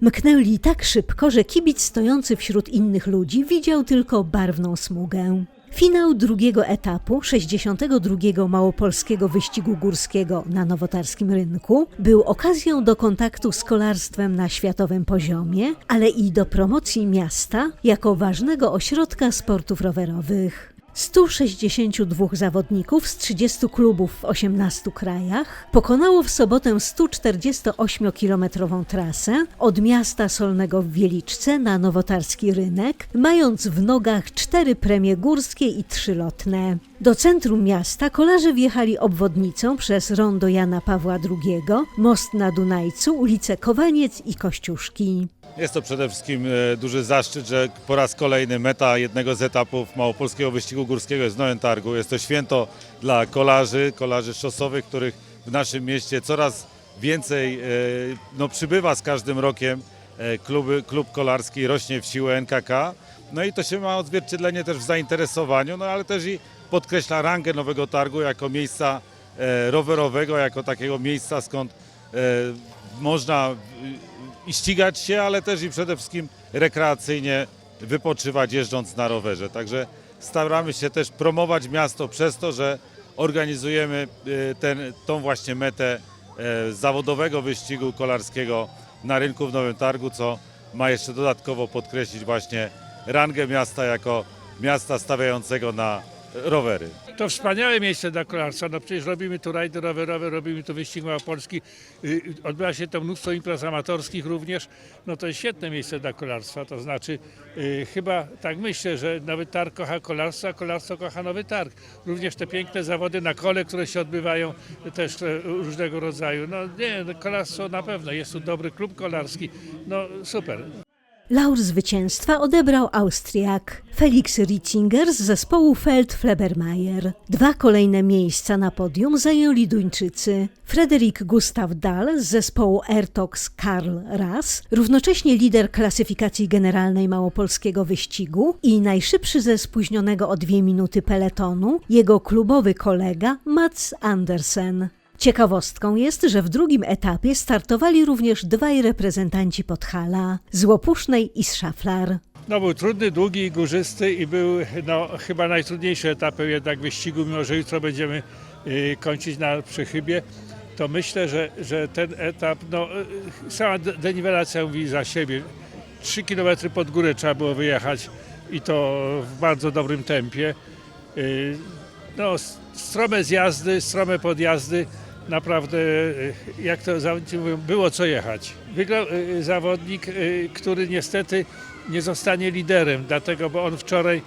Mknęli tak szybko, że kibic stojący wśród innych ludzi widział tylko barwną smugę. Finał drugiego etapu 62. Małopolskiego Wyścigu Górskiego na Nowotarskim Rynku był okazją do kontaktu z kolarstwem na światowym poziomie, ale i do promocji miasta jako ważnego ośrodka sportów rowerowych. 162 zawodników z 30 klubów w 18 krajach pokonało w sobotę 148-kilometrową trasę od miasta Solnego w Wieliczce na Nowotarski Rynek, mając w nogach cztery premie górskie i trzy lotne. Do centrum miasta kolarze wjechali obwodnicą przez rondo Jana Pawła II, most na Dunajcu, ulicę Kowaniec i Kościuszki. Jest to przede wszystkim e, duży zaszczyt, że po raz kolejny meta jednego z etapów Małopolskiego Wyścigu Górskiego jest w Nowym Targu. Jest to święto dla kolarzy, kolarzy szosowych, których w naszym mieście coraz więcej e, no, przybywa z każdym rokiem. E, Kluby, klub kolarski rośnie w siłę NKK. No i to się ma odzwierciedlenie też w zainteresowaniu, no ale też i podkreśla rangę Nowego Targu jako miejsca rowerowego, jako takiego miejsca, skąd można i ścigać się, ale też i przede wszystkim rekreacyjnie wypoczywać jeżdżąc na rowerze. Także staramy się też promować miasto przez to, że organizujemy y, ten, tą właśnie metę e, zawodowego wyścigu kolarskiego na rynku w Nowym Targu, co ma jeszcze dodatkowo podkreślić właśnie rangę miasta jako miasta stawiającego na rowery. To wspaniałe miejsce dla kolarstwa. No przecież robimy tu rajdy rowerowe, robimy tu wyścig małopolski. Y, Odbywa się to mnóstwo imprez amatorskich również. No to jest świetne miejsce dla kolarstwa. To znaczy y, chyba tak myślę, że Nowy Targ kocha kolarstwo, a kolarstwo kocha Nowy Targ. Również te piękne zawody na kole, które się odbywają też e, różnego rodzaju. No nie, kolarstwo na pewno. Jest tu dobry klub kolarski. No super. Laur zwycięstwa odebrał Austriak Felix Ritzinger z zespołu Feld-Flebermayer. Dwa kolejne miejsca na podium zajęli Duńczycy. Frederik Gustav Dahl z zespołu Ertox Karl Ras, równocześnie lider klasyfikacji generalnej małopolskiego wyścigu i najszybszy ze spóźnionego o dwie minuty peletonu, jego klubowy kolega Mats Andersen. Ciekawostką jest, że w drugim etapie startowali również dwaj reprezentanci Podhala z Łopusznej i z Szaflar. No był trudny, długi i górzysty i był no, chyba najtrudniejszy etapem jednak wyścigu, mimo że jutro będziemy y, kończyć na przechybie, to myślę, że, że ten etap, no y, sama de- deniwelacja mówi za siebie. 3 km pod górę trzeba było wyjechać i to w bardzo dobrym tempie. Y, no, strome zjazdy, strome podjazdy, naprawdę, y, jak to mówią, było co jechać. Wygrał y, zawodnik, y, który niestety nie zostanie liderem, dlatego, bo on wczoraj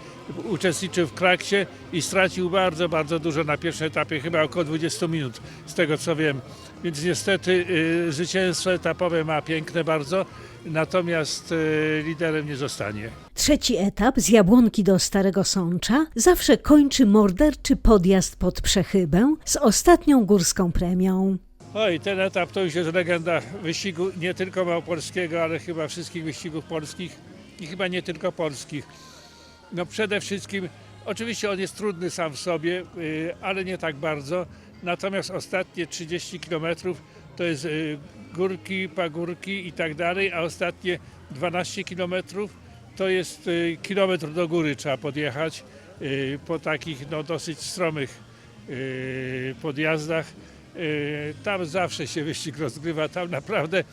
uczestniczył w kraksie i stracił bardzo, bardzo dużo na pierwszym etapie, chyba około 20 minut, z tego co wiem. Więc niestety y, zwycięstwo etapowe ma piękne bardzo, natomiast liderem nie zostanie. Trzeci etap z Jabłonki do Starego Sącza zawsze kończy morderczy podjazd pod Przechybę z ostatnią górską premią. Oj, ten etap to już jest legenda wyścigu nie tylko małopolskiego, ale chyba wszystkich wyścigów polskich i chyba nie tylko polskich. No przede wszystkim, oczywiście on jest trudny sam w sobie, y, ale nie tak bardzo. Natomiast ostatnie 30 km to jest y, górki, pagórki i tak dalej, a ostatnie 12 km to jest y, kilometr do góry trzeba podjechać y, po takich no, dosyć stromych y, podjazdach. Tam zawsze się wyścig rozgrywa, tam naprawdę,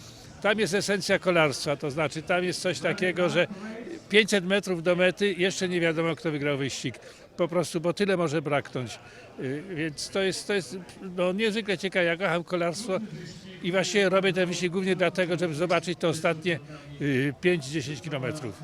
tam jest esencja kolarstwa, to znaczy tam jest coś takiego, że 500 metrów do mety jeszcze nie wiadomo kto wygrał wyścig. Po prostu, bo tyle może braknąć. Więc to jest, to jest no, niezwykle ciekawe. Ja kocham kolarstwo i właściwie robię ten wyścig głównie dlatego, żeby zobaczyć te ostatnie y, 5-10 kilometrów.